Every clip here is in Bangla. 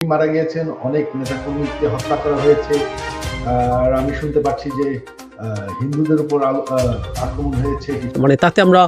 মারা গিয়েছেন অনেক নেতাকর্মীকে হত্যা করা হয়েছে। আর আমি শুনতে পাচ্ছি যে হিন্দুদের উপর আক্রমণ হয়েছে। মানে তাতে আমরা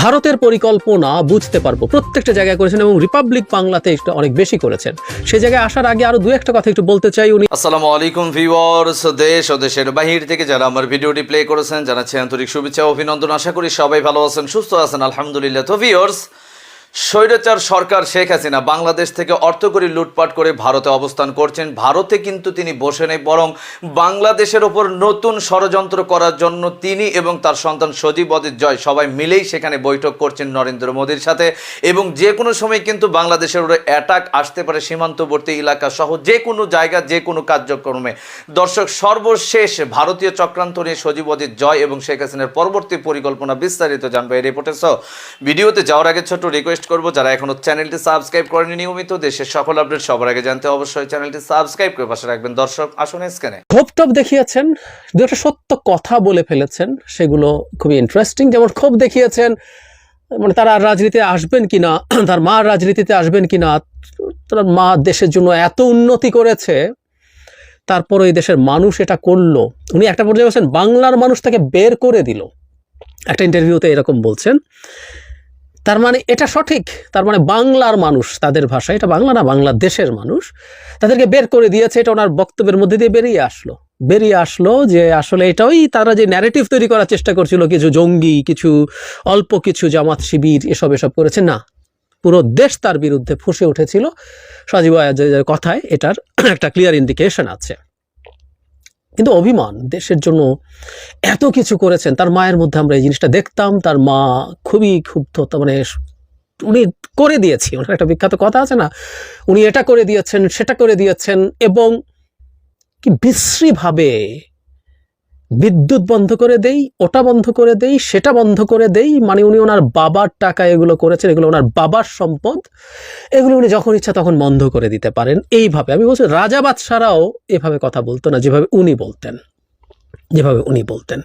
ভারতের পরিকল্পনা বুঝতে পারব। প্রত্যেকটা জায়গায় করেছেন এবং রিপাবলিক বাংলাতে এটা অনেক বেশি করেছেন। সেই জায়গায় আসার আগে আরও দু একটা কথা একটু বলতে চাই উনি। আসসালামু আলাইকুম ভিউয়ার্স দেশ ও দেশের বাহির থেকে যারা আমার ভিডিওটি প্লে করেছেন জানাচ্ছি আন্তরিক শুভেচ্ছা অভিনন্দন। আশা করি সবাই ভালো আছেন সুস্থ আছেন আলহামদুলিল্লাহ। তো ভিউয়ার্স স্বৈরাচার সরকার শেখ হাসিনা বাংলাদেশ থেকে অর্থ করে লুটপাট করে ভারতে অবস্থান করছেন। ভারতে কিন্তু তিনি বসে নেই, বরং বাংলাদেশের ওপর নতুন ষড়যন্ত্র করার জন্য তিনি এবং তার সন্তান সজীব অদিত জয় সবাই মিলেই সেখানে বৈঠক করছেন নরেন্দ্র মোদীর সাথে। এবং যে কোনো সময় কিন্তু বাংলাদেশের উপরে অ্যাটাক আসতে পারে সীমান্তবর্তী এলাকা সহ যে কোনো জায়গা, যে কোনো কার্যক্রমে। দর্শক, সর্বশেষ ভারতীয় চক্রান্ত নিয়ে সজীব অজিত জয় এবং শেখ হাসিনার পরবর্তী পরিকল্পনা বিস্তারিত জানব এই রিপোর্টে সহ। ভিডিওতে যাওয়ার আগে ছোট্ট রিকোয়েস্ট করব, যারা এখনও চ্যানেলটি সাবস্ক্রাইব করেনি নিয়মিত দেশের সকল আপডেট সবার আগে জানতে অবশ্যই চ্যানেলটি সাবস্ক্রাইব করে পাশে রাখবেন। দর্শক, আসুন স্ক্যানে টপ দেখিয়েছেন দু একটা সত্য কথা বলে ফেলেছেন, সেগুলো খুবই ইন্টারেস্টিং যেমন ক্ষোভ দেখিয়েছেন মানে তারা রাজনীতিতে আসবেন কিনা, তার মা রাজনীতিতে আসবেন কিনা, তার মা দেশের জন্য এত উন্নতি করেছে তারপর এই দেশের মানুষ এটা করল। উনি একটা পর্যায়ে বলছেন, বাংলার মানুষ তাকে বের করে দিল। একটা ইন্টারভিউতে এরকম বলছেন তার মানে এটা সঠিক। তার মানে বাংলার মানুষ তাদের ভাষা এটা বাংলা না, বাংলাদেশের মানুষ তাদেরকে বের করে দিয়েছে, এটা ওনার বক্তব্যের মধ্যে দিয়ে বেরিয়ে আসলো। বেরিয়ে আসলো যে আসলে এটাই তারা যে ন্যারেটিভ তৈরি করার চেষ্টা করছিল, কিছু জঙ্গি, কিছু অল্প কিছু জামাত শিবির, এসব এসব করেছে। না, পুরো দেশ তার বিরুদ্ধে ফুসে উঠেছিল। সজীব কথায় এটার একটা ক্লিয়ার ইন্ডিকেশন আছে। কিন্তু অভিমান, দেশের জন্য এত কিছু করেছেন। তার মায়ের মধ্যে আমরা এই জিনিসটা দেখতাম। তার মা খুবই ক্ষুব্ধ মানে উনি করে দিয়েছি। ওনার একটা বিখ্যাত কথা আছে না? উনি এটা করে দিয়েছেন, সেটা করে দিয়েছেন এবং কি বিশ্রীভাবে বিদ্যুৎ বন্ধ করে দেই, ওটা বন্ধ করে দেই, সেটা বন্ধ করে দেই মানে উনি ওনার বাবার টাকা এগুলো করেছেন, এগুলো ওনার বাবার সম্পদ, এগুলো উনি যখন ইচ্ছা তখন বন্ধ করে দিতে পারেন এইভাবে। আমি বলছি, রাজা বাদশারাও এভাবে কথা বলতো না, যেভাবে উনি বলতেন, যেভাবে উনি বলতেন।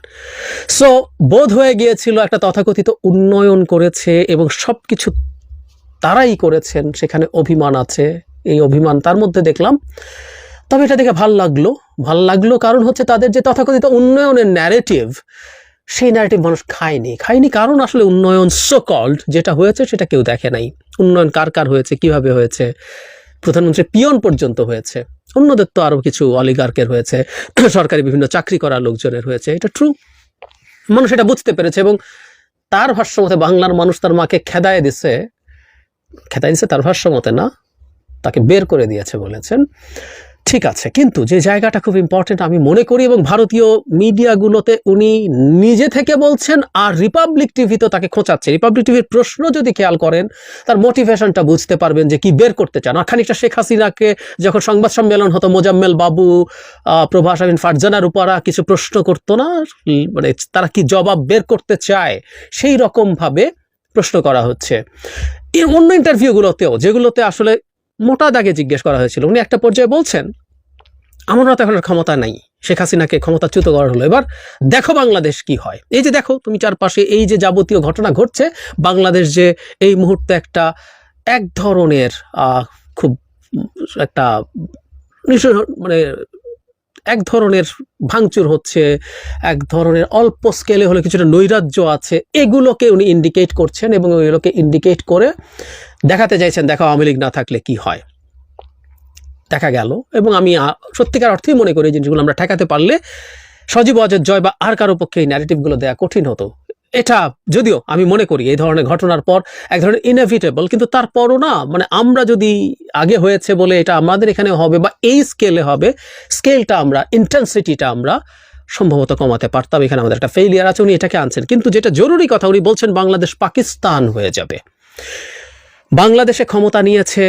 সো বোধ হয়ে গিয়েছিল একটা তথাকথিত উন্নয়ন করেছে এবং সব কিছু তারাই করেছেন, সেখানে অভিমান আছে, এই অভিমান তার মধ্যে দেখলাম। তবে এটা দেখে ভালো লাগল ভালো লাগল কারণ হচ্ছে তাদের যে তথাকথিত উন্নয়নের ন্যারেটিভ সেই ন্যারেটিভ মানুষ খায়নি। খায়নি কারণ আসলে উন্নয়ন সো কল্ড যেটা হয়েছে সেটা কেউ দেখে নাই। উন্নয়ন কার কার হয়েছে, কীভাবে হয়েছে? প্রধানমন্ত্রী পিয়ন পর্যন্ত হয়েছে। অন্যদের তো আরও কিছু অলিগার্কের হয়েছে, সরকারি বিভিন্ন চাকরি করা লোকজনের হয়েছে, এটা ট্রু মানুষ এটা বুঝতে পেরেছে এবং তার ভাষ্য মতে বাংলার মানুষ তার মাকে খেদায় দিছে। খেদায় দিছে তার ভাষ্য মতে না, তাকে বের করে দিয়েছে বলেছেন। ঠিক আছে, কিন্তু যে জায়গাটা খুব ইম্পর্টেন্ট আমি মনে করি এবং ভারতীয় মিডিয়াগুলোতে উনি নিজে থেকে বলছেন আর রিপাবলিক টিভি তো তাকে খোঁচাচ্ছে। রিপাবলিক টিভির প্রশ্ন যদি খেয়াল করেন, তার মোটিভেশনটা বুঝতে পারবেন যে কি বের করতে চান। আর খানিকটা শেখ হাসিনাকে যখন সংবাদ সম্মেলন হতো, মোজাম্মেল বাবু প্রভাস আমিন ফারজানার উপরা কিছু প্রশ্ন করতো না মানে তারা কি জবাব বের করতে চায়, সেই রকমভাবে প্রশ্ন করা হচ্ছে। অন্য ইন্টারভিউগুলোতেও যেগুলোতে আসলে মোটা দাগে জিজ্ঞেস করা হয়েছিল। উনি একটা পর্যায়ে বলছেন, আমার তো এখন ক্ষমতা নাই। শেখ হাসিনাকে ক্ষমতাচ্যুত করা হলো। এবার দেখো বাংলাদেশ কি হয়। এই যে দেখো, তুমি চারপাশে এই যে যাবতীয় ঘটনা ঘটছে, বাংলাদেশ যে এই মুহূর্তে একটা এক ধরনের খুব একটা মানে এক ধরনের ভাঙচুর হচ্ছে, এক ধরনের অল্প স্কেলে হলে কিছুটা নৈরাজ্য আছে, এগুলোকে উনি ইন্ডিকেট করছেন এবং এগুলোকে ইন্ডিকেট করে দেখাতে চাইছেন, দেখা আওয়ামী লীগ না থাকলে কি হয়। দেখা গেল এবং আমি সত্যিকার অর্থেই মনে করি জিনিসগুলো আমরা ঠেকাতে পারলে সজীব অজয় জয় বা আর কারও পক্ষে এই ন্যারেটিভগুলো দেওয়া কঠিন হতো। এটা যদিও আমি মনে করি এই ধরনের ঘটনার পর এক ধরনের ইনএভিটেবল কিন্তু তারপরও না মানে আমরা যদি আগে হয়েছে বলে এটা আমাদের এখানে হবে বা এই স্কেলে হবে স্কেলটা আমরা ইন্টেন্সিটিটা আমরা সম্ভবত কমাতে পারতাম। এখানে আমাদের একটা ফেইলিয়ার আছে, উনি এটাকে আনছেন। কিন্তু যেটা জরুরি কথা, উনি বলছেন বাংলাদেশ পাকিস্তান হয়ে যাবে। বাংলাদেশে ক্ষমতা নিয়েছে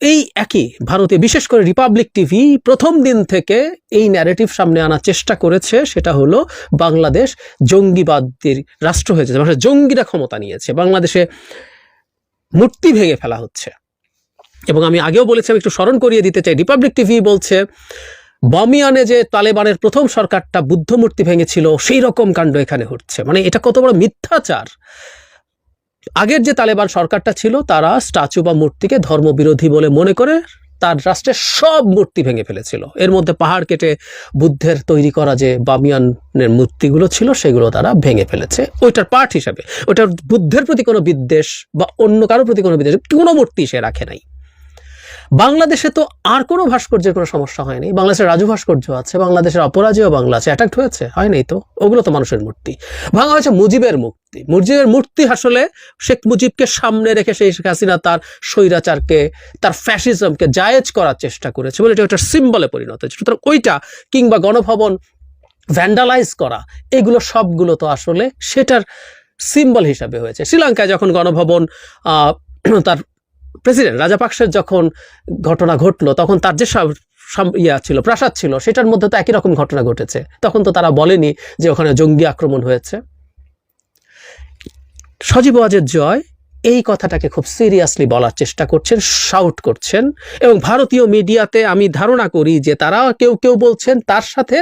এই একই ভারতে, বিশেষ করে রিপাবলিক টিভি প্রথম দিন থেকে এই ন্যারেটিভ সামনে আনার চেষ্টা করেছে, সেটা হলো বাংলাদেশ জঙ্গিবাদের রাষ্ট্র হয়েছে মানে জঙ্গিরা ক্ষমতা নিয়েছে। বাংলাদেশে মূর্তি ভেঙে ফেলা হচ্ছে। এবং আমি আগেও বলেছি, আমি একটু স্মরণ করিয়ে দিতে চাই। রিপাবলিক টিভি বলছে, বামিয়ানে যে তালেবানের প্রথম সরকারটা বুদ্ধমূর্তি ভেঙেছিল, সেই রকম কাণ্ড এখানে হচ্ছে। মানে এটা কত বড় মিথ্যাচার। আগের যে তালেবান সরকারটা ছিল, তারা স্ট্যাচু বা মূর্তিকে ধর্মবিরোধী বলে মনে করে তার রাষ্ট্রের সব মূর্তি ভেঙে ফেলেছিল। এর মধ্যে পাহাড় কেটে বুদ্ধের তৈরি করা যে বামিয়ানের মূর্তিগুলো ছিল, সেগুলো তারা ভেঙে ফেলেছে। ওইটার পার্ট হিসাবে, ওইটার বুদ্ধের প্রতি কোনো বিদ্বেষ বা অন্য কারোর প্রতি কোনো বিদ্বেষ, কোনো মূর্তি সে রাখে নাই। বাংলাদেশে তো আর কোনো ভাস্কর্যের কোনো সমস্যা হয়নি। বাংলাদেশের রাজু ভাস্কর্য আছে, বাংলাদেশের অপরাজেয় বাংলা আছে অ্যাটাক হয়েছে, হয়নি তো। ওগুলো তো মানুষের মূর্তি। ভাঙা হয়েছে মুজিবের মূর্তি। মুজিবের মূর্তি আসলে শেখ মুজিবকে সামনে রেখে সেই শেখ হাসিনা তার স্বৈরাচারকে, তার ফ্যাসিজমকে জায়েজ করার চেষ্টা করেছে বলে এটা একটা সিম্বলে পরিণত হয়েছে। সুতরাং ওইটা কিংবা গণভবন ভ্যান্ডালাইজ করা, এগুলো সবগুলো তো আসলে সেটার সিম্বল হিসাবে হয়েছে। শ্রীলঙ্কায় যখন গণভবন তার প্রেসিডেন্ট রাজা রাজাপাকসের যখন ঘটনা ঘটলো, তখন তার যে ইয়া ছিল, প্রাসাদ ছিল, সেটার মধ্যে তো একই রকম ঘটনা ঘটেছে। তখন তো তারা বলেনি যে ওখানে জঙ্গি আক্রমণ হয়েছে। সজীব ওয়াজের জয়, এই কথাটাকে খুব সিরিয়াসলি বলার চেষ্টা করছেন শাউট করছেন, এবং ভারতীয় মিডিয়াতে আমি ধারণা করি যে তারা কেউ কেউ বলছেন তার সাথে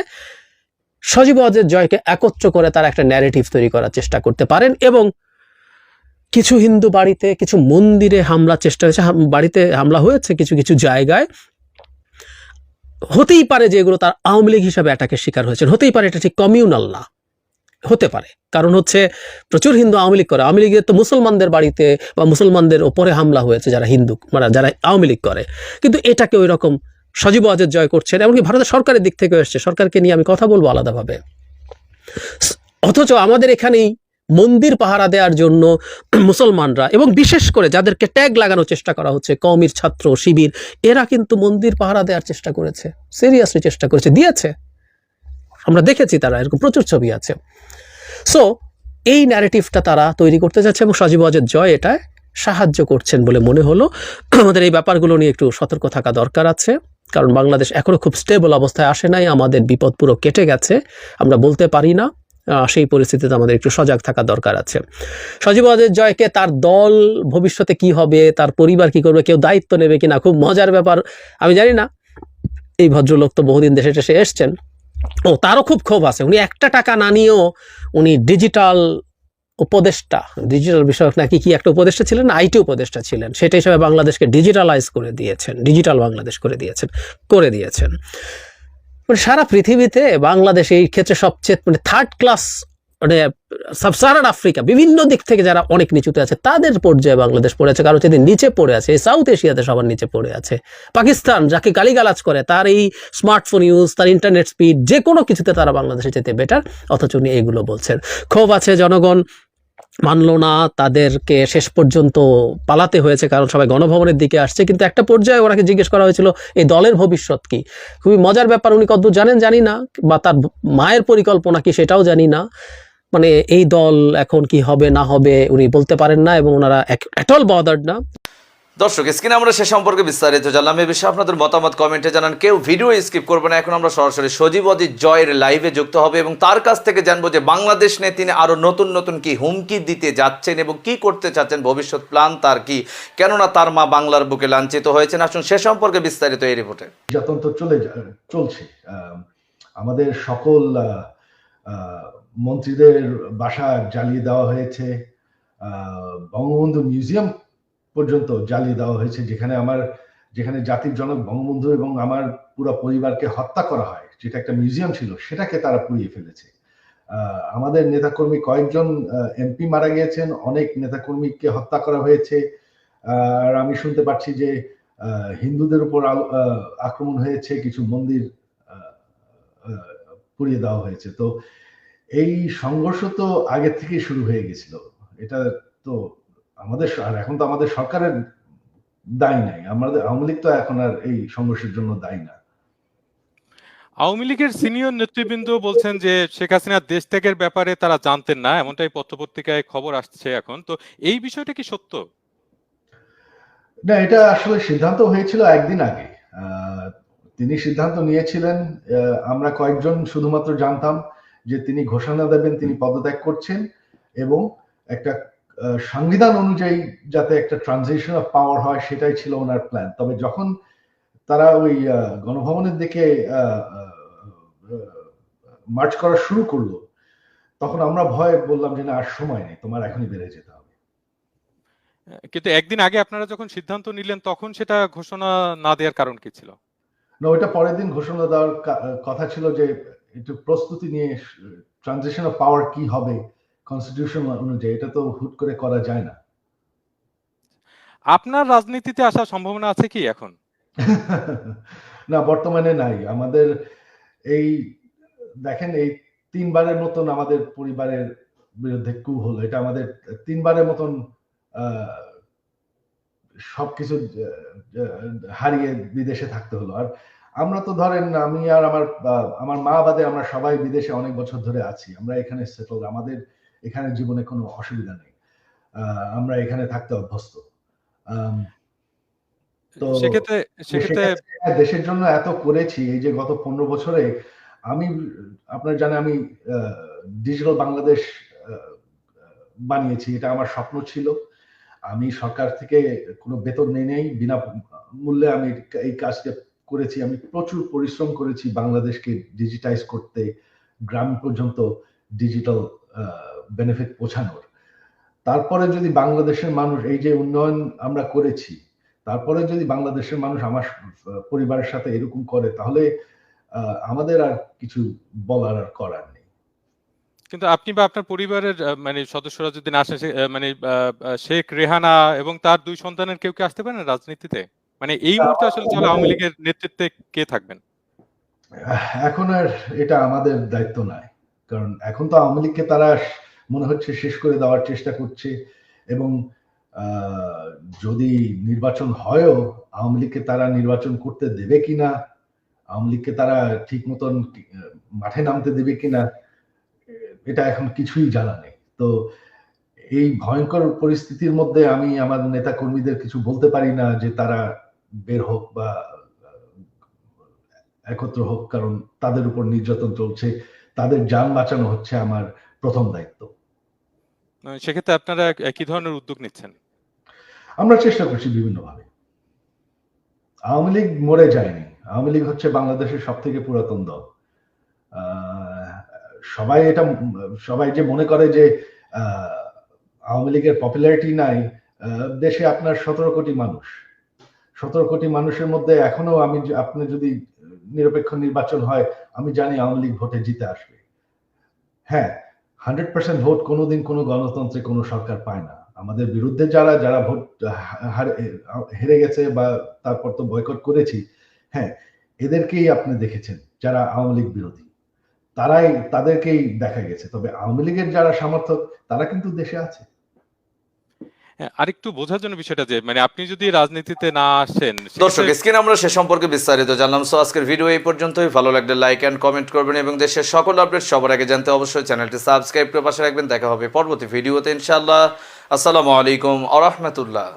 সজীব ওয়াজের জয়কে একত্র করে তারা একটা ন্যারেটিভ তৈরি করার চেষ্টা করতে পারেন, এবং কিছু হিন্দু বাড়িতে কিছু মন্দিরে হামলা চেষ্টা হয়েছে বাড়িতে হামলা হয়েছে কিছু কিছু জায়গায়। হতেই পারে যে এগুলো তার আওয়ামী লীগ হিসাবে অ্যাটাকের শিকার হয়েছেন। হতেই পারে এটা ঠিক কমিউনাল না। হতে পারে। কারণ হচ্ছে প্রচুর হিন্দু আওয়ামী লীগ করে। আওয়ামী লীগের তো মুসলমানদের বাড়িতে বা মুসলমানদের ওপরে হামলা হয়েছে যারা হিন্দু মানে যারা আওয়ামী লীগ করে। কিন্তু এটাকে ওই রকম সজীব ওয়াজের জয় করছেন, এমনকি ভারতের সরকারের দিক থেকে এসছে। সরকারকে নিয়ে আমি কথা বলব আলাদাভাবে। অথচ আমাদের এখানেই মন্দির পাহারা দেওয়ার জন্য মুসলমানরা এবং বিশেষ করে যাদেরকে ট্যাগ লাগানোর চেষ্টা করা হচ্ছে, কওমির ছাত্র, শিবির, এরা কিন্তু মন্দির পাহারা দেওয়ার চেষ্টা করেছে সিরিয়াসলি চেষ্টা করেছে, দিয়েছে। আমরা দেখেছি তারা, এরকম প্রচুর ছবি আছে। সো এই ন্যারেটিভটা তারা তৈরি করতে যাচ্ছে এবং সজীব অজের জয় এটায় সাহায্য করছেন বলে মনে হলো। আমাদের এই ব্যাপারগুলো নিয়ে একটু সতর্ক থাকা দরকার আছে, কারণ বাংলাদেশ এখনও খুব স্টেবল অবস্থায় আসে নাই, আমাদের বিপদ পুরো কেটে গেছে, আমরা বলতে পারি না। সেই পরিস্থিতিতে আমাদের একটু সজাগ থাকা দরকার আছে। সজীব ওয়াজের জয়কে তার দল ভবিষ্যতে কি হবে, তার পরিবার কি করবে, কেউ দায়িত্ব নেবে কিনা, খুব মজার ব্যাপার। আমি জানি না, এই ভদ্রলোক তো বহুদিন দেশে টেসে এসছেন। ও, তারও খুব ক্ষোভ আছে। উনি একটা টাকা না নিয়েও উনি ডিজিটাল উপদেষ্টা। ডিজিটাল বিষয়ক নাকি কি একটা উপদেষ্টা ছিলেন? আইটি উপদেষ্টা ছিলেন। সেটা হিসাবে বাংলাদেশকে ডিজিটালাইজ করে দিয়েছেন ডিজিটাল বাংলাদেশ করে দিয়েছেন করে দিয়েছেন। মানে সারা পৃথিবীতে বাংলাদেশ এই ক্ষেত্রে সবচেয়ে মানে থার্ড ক্লাস মানে সাবসাহারান আফ্রিকা বিভিন্ন দিক থেকে যারা অনেক নিচুতে আছে, তাদের পর্যায়ে বাংলাদেশ পড়ে আছে কারও যদি নিচে পড়ে আছে, এই সাউথ এশিয়াতে সবার নিচে পড়ে আছে। পাকিস্তান যাকে গালিগালাজ করে, তার এই স্মার্টফোন ইউজ তার ইন্টারনেট স্পিড যে কোনো কিছুতে তারা বাংলাদেশে যেতে বেটার অথচ উনি এগুলো বলছেন। ক্ষোভ আছে জনগণ মানলো না, তাদেরকে শেষ পর্যন্ত পালাতে হয়েছে, কারণ সবাই গণভবনের দিকে আসছে। কিন্তু একটা পর্যায়ে ওনাকে জিজ্ঞেস করা হয়েছিল এই দলের ভবিষ্যৎ কি? খুবই মজার ব্যাপার, উনি কতদূর জানেন জানি না, বা তার মায়ের পরিকল্পনা কি সেটাও জানি না। মানে এই দল এখন কি হবে, না হবে, উনি বলতে পারেন না, এবং ওনারা অ্যাটল বদার্ড না। দর্শক, স্ক্রিনে আমরা সে সম্পর্কে বিস্তারিত জানলাম। এই বিষয়ে আপনাদের মতামত, কমেন্টে জানান। কেউ ভিডিও স্কিপ করবে না। এখন আমরা সরাসরি সজীব জয়ের লাইভে যুক্ত হবে এবং তার কাছ থেকে জানব যে বাংলাদেশ নিয়ে তিনি আরও নতুন নতুন কি হুমকি দিতে যাচ্ছেন এবং কি করতে চাচ্ছেন, ভবিষ্যৎ প্ল্যান তার কি? কেননা তার মা বাংলার বুকে লাঞ্ছিত হয়েছেন। আসুন সে সম্পর্কে বিস্তারিত এই রিপোর্টে। নির্যাতন তো চলে চলছে। আমাদের সকল মন্ত্রীদের বাসা জ্বালিয়ে দেওয়া হয়েছে। বঙ্গবন্ধু মিউজিয়াম পর্যন্ত জ্বালিয়ে দেওয়া হয়েছে, যেখানে আমার, যেখানে জাতির জনক বঙ্গবন্ধু এবং আমার পুরো পরিবারকে হত্যা করা হয়, যেটা একটা মিউজিয়াম ছিল, সেটাকে তারা পুড়িয়ে ফেলেছে। আমাদের নেতাকর্মী কয়েকজন এমপি মারা গিয়েছেন, অনেক নেতাকর্মীকে হত্যা করা হয়েছে। আর আমি শুনতে পাচ্ছি যে হিন্দুদের উপর আক্রমণ হয়েছে, কিছু মন্দির পুড়িয়ে দেওয়া হয়েছে। তো এই সংঘর্ষ তো আগে থেকেই শুরু হয়ে গেছিল। এটা তো আমাদের এখন তো আমাদের সরকারের দায় নাই। আমাদের আওয়ামী লীগ তো এখন আর এই সংঘর্ষের জন্য দায়ী না। আওয়ামী লীগের সিনিয়র নেতৃবৃন্দ বলছেন যে শেখ হাসিনার দেশ ত্যাগের ব্যাপারে তারা জানতেন না এমনটাই পত্রপত্রিকায় খবর আসছে এখন। তো এই বিষয়টা কি সত্য? না এটা আসলে সিদ্ধান্ত হয়েছিল একদিন আগে। আহ, তিনি সিদ্ধান্ত নিয়েছিলেন আহ, আমরা কয়েকজন শুধুমাত্র জানতাম যে তিনি ঘোষণা দেবেন তিনি পদত্যাগ করছেন এবং একটা সংবিধান অনুযায়ী যাতে একটা ট্রানজিশন অফ পাওয়ার হয় সেটাই ছিল ওনার প্ল্যান তবে যখন তারা ওই গণভবনের দিকে মার্চ করা শুরু করল তখন আমরা ভয় বললাম যে না আর সময় নেই তোমার এখনই বেড়ে যেতে হবে। কিন্তু একদিন আগে আপনারা যখন সিদ্ধান্ত নিলেন তখন সেটা ঘোষণা না দেওয়ার কারণ কি ছিল? না ওইটা পরের দিন ঘোষণা দেওয়ার কথা ছিল যে একটু প্রস্তুতি নিয়ে ট্রানজিশন অফ পাওয়ার কি হবে কনস্টিটিউশন অনুযায়ী এটা তো হুট করে করা যায় না। আপনার রাজনীতিতে আসার সম্ভাবনা আছে কি এখন? না বর্তমানে নাই। আমাদের এই দেখেন এই তিনবারের মতন আমাদের পরিবারের বিরুদ্ধে কু হলো। এটা আমাদের তিনবারের মতন সবকিছু হারিয়ে বিদেশে থাকতে হলো। আর আমরা তো ধরেন আমি আর আমার আমার মা বাদে আমরা সবাই বিদেশে অনেক বছর ধরে আছি। আমরা এখানে সেটল আমাদের এখানে জীবনে কোনো অসুবিধা নেই। আমরা এখানে থাকতে অভ্যস্ত। তো সেক্ষেত্রে সেক্ষেত্রে সেক্ষেত্রে দেশের জন্য এত করেছি এই যে গত পনেরো বছরে আমি আপনার জানেন আমি ডিজিটাল বাংলাদেশ বানিয়েছি এটা আমার স্বপ্ন ছিল। আমি সরকার থেকে কোনো বেতন নেই নেই বিনা মূল্যে আমি এই কাজটা করেছি। আমি প্রচুর পরিশ্রম করেছি বাংলাদেশকে ডিজিটাইজ করতে গ্রাম পর্যন্ত ডিজিটাল বেনিফিট পৌঁছানোর। তারপরে যদি বাংলাদেশের মানুষ এই যে উন্নয়ন আমরা করেছি তারপরে যদি বাংলাদেশের মানুষ আমার পরিবারের সাথে এরকম করে তাহলে আমাদের আর কিছু বলার আর করার নেই। কিন্তু আপনি বা আপনার পরিবারের মানে সদস্যরা যদি না আসে মানে শেখ রেহানা এবং তার দুই সন্তানের কেউ কি আসতে পারেন রাজনীতিতে? মানে এই মুহূর্তে আসলে তাহলে আওয়ামী লীগের নেতৃত্বে কে থাকবেন? এখন আর এটা আমাদের দায়িত্ব নয়। কারণ এখন তো আওয়ামী লীগকে তারা মনে হচ্ছে শেষ করে দেওয়ার চেষ্টা করছে এবং যদি নির্বাচন হয়ও আওয়ামী লীগকে তারা নির্বাচন করতে দেবে কিনা আওয়ামী লীগকে তারা ঠিক মতন মাঠে নামতে দেবে কিনা এটা এখন কিছুই জানা নেই। তো এই ভয়ঙ্কর পরিস্থিতির মধ্যে আমি আমার নেতা কর্মীদের কিছু বলতে পারি না যে তারা বের হোক বা একত্র হোক, কারণ তাদের উপর নির্যাতন চলছে, তাদের যান বাঁচানো হচ্ছে আমার প্রথম দায়িত্ব। সেক্ষেত্রে আপনারা কি ধরনের উদ্যোগ নিচ্ছেন? আমরা চেষ্টা করছি বিভিন্নভাবে। আওয়ামী লীগ মরে যায়নি। আওয়ামী লীগ হচ্ছে বাংলাদেশের সব থেকে পুরাতন দল। সবাই এটা, সবাই যে মনে করে যে আওয়ামী লীগের পপুলারিটি নাই দেশে আপনার সতেরো কোটি মানুষ। সতেরো কোটি মানুষের মধ্যে এখনও আমি আপনি যদি নিরপেক্ষ নির্বাচন হয়, আমি জানি আওয়ামী লীগ ভোটে জিতে আসবে। হ্যাঁ হান্ড্রেড পার্সেন্ট ভোট কোনোদিন কোনো গণতন্ত্রে কোনো সরকার পায় না। আমাদের বিরুদ্ধে যারা যারা ভোট হারে- গেছে বা তারপর তো বয়কট করেছি হ্যাঁ এদেরকেই আপনি দেখেছেন যারা আওয়ামী লীগ বিরোধী। তারাই, তাদেরকেই দেখা গেছে। তবে আওয়ামী লীগের যারা সমর্থক, তারা কিন্তু দেশে আছে। আরেকটু বোঝার জন্য বিষয়টা যে মানে আপনি যদি রাজনীতিতে না আসেন দর্শক, স্ক্রিন আমরা সে সম্পর্কে বিস্তারিত জানলাম। সো আজকের ভিডিও এই পর্যন্তই। ভালো লাগলে লাইক এন্ড কমেন্ট করবেন এবং দেশের সকল আপডেট সবার আগে জানতে অবশ্যই চ্যানেলটি সাবস্ক্রাইব করে পাশে রাখবেন। দেখা হবে পরবর্তী ভিডিওতে ইনশাআল্লাহ। আসসালামু আলাইকুম আ রহমতুল্লাহ।